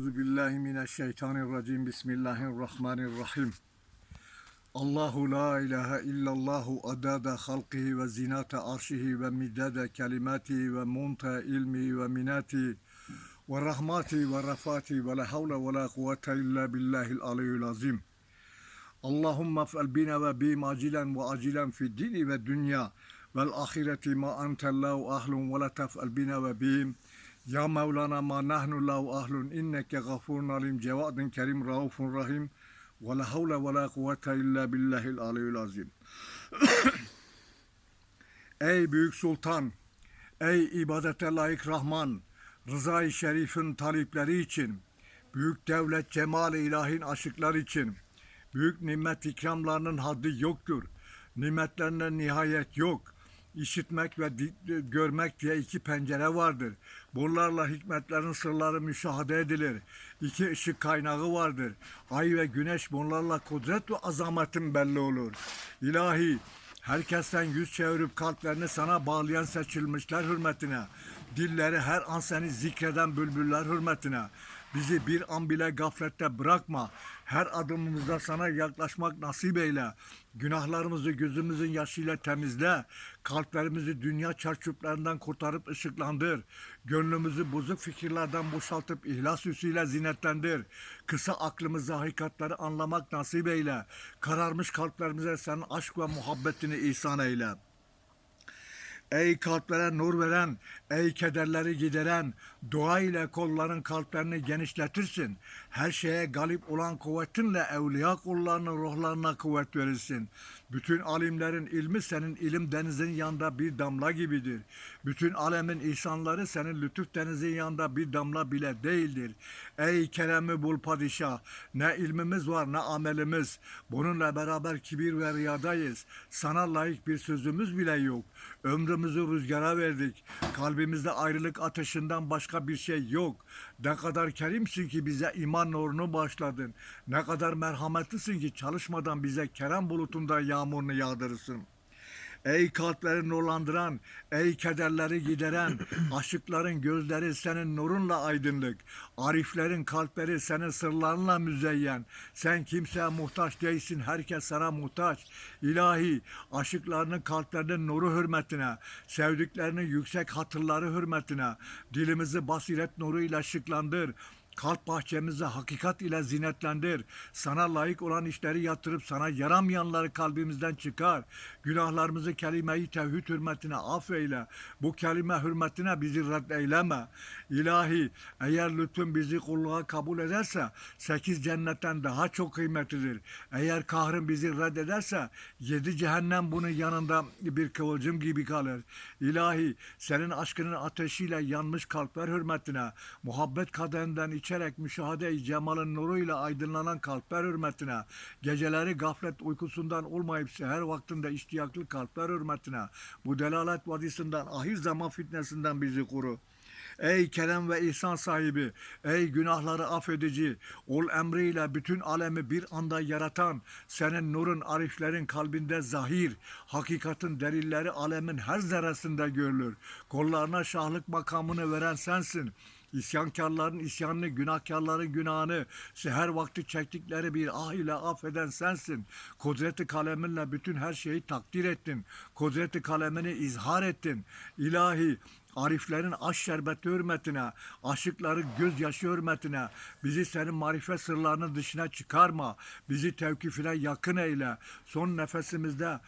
Euzu billahi mineşşeytanirracim. Bismillahirrahmanirrahim. Allahu la ilahe illallahu adada halqihi ve zinata arşihi ve middada kelimatihi ve munta ilmihi ve minati ve rahmati ve rafati ve la havle ve la kuvvete illa billahil aliyyil azim. Allahümme fel bina ve bim acilen ve acilen fi dini ve dünya vel ahireti ma entellahu ahlun ve la tef'el bina ve bim ya Mevlana ma nahnu lahu ahlun inneke gafurun alim cevadın kerim raufun rahim ve la havle ve la kuvvete illa billahil aliyyil azim. ey büyük sultan, ey ibadete layık Rahman, rızayı şerifin talipleri için, büyük devlet cemal-i ilahin aşıklar için, büyük nimet ikramlarının haddi yoktur. Nimetlerine nihayet yok. İşitmek ve di- görmek diye iki pencere vardır. Bunlarla hikmetlerin sırları müşahede edilir. İki ışık kaynağı vardır. Ay ve güneş bunlarla kudret ve azametin belli olur. İlahi, herkesten yüz çevirip kalplerini sana bağlayan seçilmişler hürmetine, dilleri her an seni zikreden bülbüller hürmetine, bizi bir an bile gaflette bırakma. Her adımımızda sana yaklaşmak nasip eyle. Günahlarımızı gözümüzün yaşıyla temizle. Kalplerimizi dünya çarçöplerden kurtarıp ışıklandır. Gönlümüzü bozuk fikirlerden boşaltıp ihlas üsüyle zinetlendir. Kısa aklımızı hakikatleri anlamak nasip eyle. Kararmış kalplerimize senin aşk ve muhabbetini ihsan eyle. Ey kalplere nur veren, ey kederleri gideren, dua ile kolların kalplerini genişletirsin. Her şeye galip olan kuvvetinle evliya kullarının ruhlarına kuvvet verirsin. Bütün alimlerin ilmi senin ilim denizin yanında bir damla gibidir. Bütün alemin ihsanları senin lütuf denizin yanında bir damla bile değildir. Ey keremi bul padişah, ne ilmimiz var ne amelimiz. Bununla beraber kibir ve riyadayız. Sana layık bir sözümüz bile yok. Ömrümüzü rüzgara verdik. Kalbimizde ayrılık ateşinden başka bir şey yok. Ne kadar kerimsin ki bize iman nurunu başladın. Ne kadar merhametlisin ki çalışmadan bize kerem bulutunda yağmurunu yağdırırsın. Ey kalpleri nurlandıran, ey kederleri gideren, aşıkların gözleri senin nurunla aydınlık, ariflerin kalpleri senin sırlarınla müzeyyen. Sen kimseye muhtaç değilsin, herkes sana muhtaç. İlahi, aşıklarının kalplerinin nuru hürmetine, sevdiklerinin yüksek hatırları hürmetine, dilimizi basiret nuruyla ışıklandır. Kalp bahçemizi hakikat ile zinetlendir. Sana layık olan işleri yatırıp sana yaramayanları kalbimizden çıkar. Günahlarımızı kelime-i tevhid hürmetine affeyle. Bu kelime hürmetine bizi red eyleme. İlahi eğer lütfun bizi kulluğa kabul ederse sekiz cennetten daha çok kıymetlidir. Eğer kahrın bizi red ederse yedi cehennem bunun yanında bir kıvılcım gibi kalır. İlahi senin aşkının ateşiyle yanmış kalpler hürmetine, muhabbet kaderinden içerek müşahede-i cemalın nuruyla aydınlanan kalpler hürmetine, geceleri gaflet uykusundan olmayıp seher vaktinde iştiyaklı kalpler hürmetine, bu delalet vadisinden, ahir zaman fitnesinden bizi koru. Ey kerem ve ihsan sahibi, ey günahları affedici, ol emriyle bütün alemi bir anda yaratan, senin nurun ariflerin kalbinde zahir, hakikatin delilleri alemin her zerresinde görülür. Kollarına şahlık makamını veren sensin. İsyankarların isyanını, günahkarların günahını, seher vakti çektikleri bir ah ile affeden sensin. Kudreti kaleminle bütün her şeyi takdir ettin. Kudreti kalemini izhar ettin. İlahi, Ariflerin aş şerbeti hürmetine, aşıkların gözyaşı hürmetine, bizi senin marifet sırlarının dışına çıkarma, bizi tevkifine yakın eyle. Son nefesimizde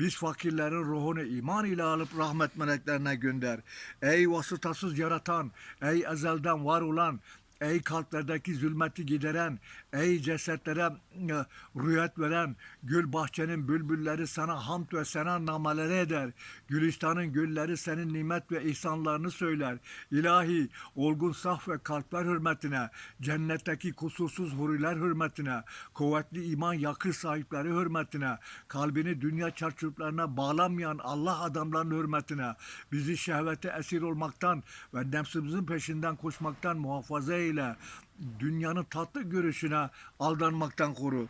biz fakirlerin ruhunu iman ile alıp rahmet meleklerine gönder. Ey vasıtasız yaratan, ey ezelden var olan, Ey kalplerdeki zulmeti gideren, ey cesetlere e, rüyet veren, gül bahçenin bülbülleri sana hamd ve sena nameleri eder. Gülistanın gülleri senin nimet ve ihsanlarını söyler. İlahi, olgun saf ve kalpler hürmetine, cennetteki kusursuz huriler hürmetine, kuvvetli iman yakır sahipleri hürmetine, kalbini dünya çarçurplarına bağlamayan Allah adamlarının hürmetine, bizi şehvete esir olmaktan ve nefsimizin peşinden koşmaktan muhafaza eyle. Dünyanın tatlı görüşüne aldanmaktan koru.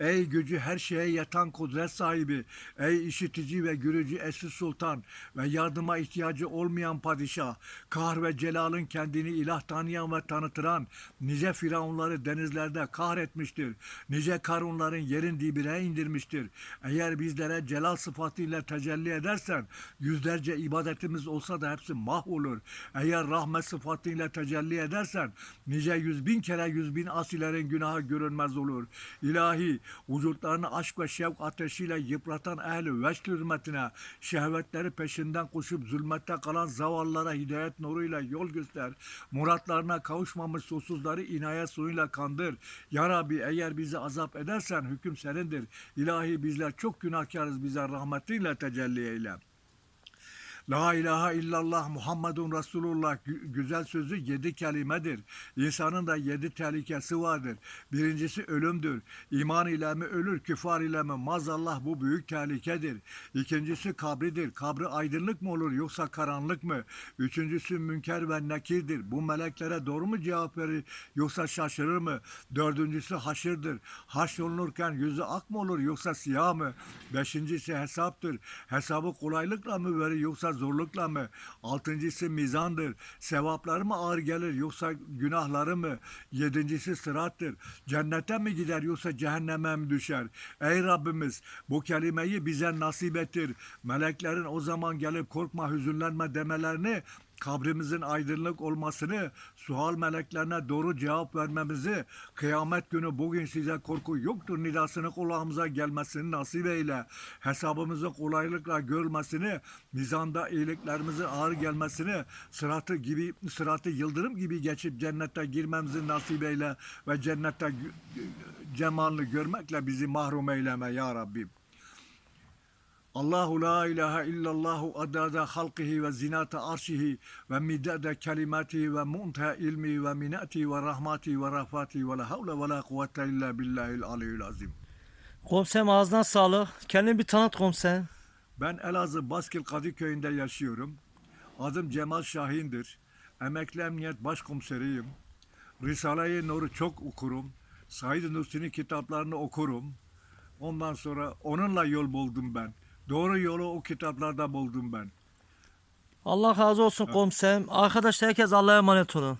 Ey gücü her şeye yatan kudret sahibi, ey işitici ve görücü eski sultan ve yardıma ihtiyacı olmayan padişah, kahr ve celalın kendini ilah tanıyan ve tanıtıran, nice firavunları denizlerde kahretmiştir, nice karunların yerin dibine indirmiştir. Eğer bizlere celal sıfatıyla tecelli edersen, yüzlerce ibadetimiz olsa da hepsi mahvolur. Eğer rahmet sıfatıyla tecelli edersen, nice yüz bin kere yüz bin asilerin günahı görünmez olur. İlahi, vücutlarını aşk ve şevk ateşiyle yıpratan ehli veşt hürmetine, şehvetleri peşinden koşup zulmette kalan zavallılara hidayet nuruyla yol göster. Muratlarına kavuşmamış susuzları inayet suyuyla kandır. Ya Rabbi eğer bizi azap edersen hüküm senindir. İlahi bizler çok günahkarız bize rahmetiyle tecelli eyle. La ilahe illallah Muhammedun Resulullah Gü- güzel sözü yedi kelimedir. İnsanın da yedi tehlikesi vardır. Birincisi ölümdür. İman ile mi ölür, küfar ile mi? Mazallah bu büyük tehlikedir. İkincisi kabridir. Kabri aydınlık mı olur yoksa karanlık mı? Üçüncüsü münker ve nekirdir. Bu meleklere doğru mu cevap verir yoksa şaşırır mı? Dördüncüsü haşırdır. Haş olunurken yüzü ak mı olur yoksa siyah mı? Beşincisi hesaptır. Hesabı kolaylıkla mı verir yoksa zorlukla mı? Altıncısı mizandır. Sevapları mı ağır gelir yoksa günahları mı? Yedincisi sırattır. Cennete mi gider yoksa cehenneme mi düşer? Ey Rabbimiz bu kelimeyi bize nasip ettir. Meleklerin o zaman gelip korkma hüzünlenme demelerini kabrimizin aydınlık olmasını, sual meleklerine doğru cevap vermemizi, kıyamet günü bugün size korku yoktur nidasını kulağımıza gelmesini nasip eyle. Hesabımızın kolaylıkla görmesini, mizanda iyiliklerimizin ağır gelmesini, sıratı gibi sıratı yıldırım gibi geçip cennete girmemizi nasip eyle ve cennette cemalını görmekle bizi mahrum eyleme ya Rabbim. Allahu la ilahe illallahu adada halkihi ve zinata arşihi ve midade kelimatihi ve munteha ilmi ve minati ve rahmati ve rafati ve la havle ve la kuvvete illa billahil aliyyil azim. Komiserim ağzına sağlık. Kendini bir tanıt komiserim. Ben Elazığ Baskil Kadıköy'ünde yaşıyorum. Adım Cemal Şahin'dir. Emekli Emniyet Başkomiseriyim. Risale-i Nur'u çok okurum. Said Nursi'nin kitaplarını okurum. Ondan sonra onunla yol buldum ben. Doğru yolu o kitaplarda buldum ben. Allah razı olsun komiserim. Arkadaşlar herkes Allah'a emanet olun.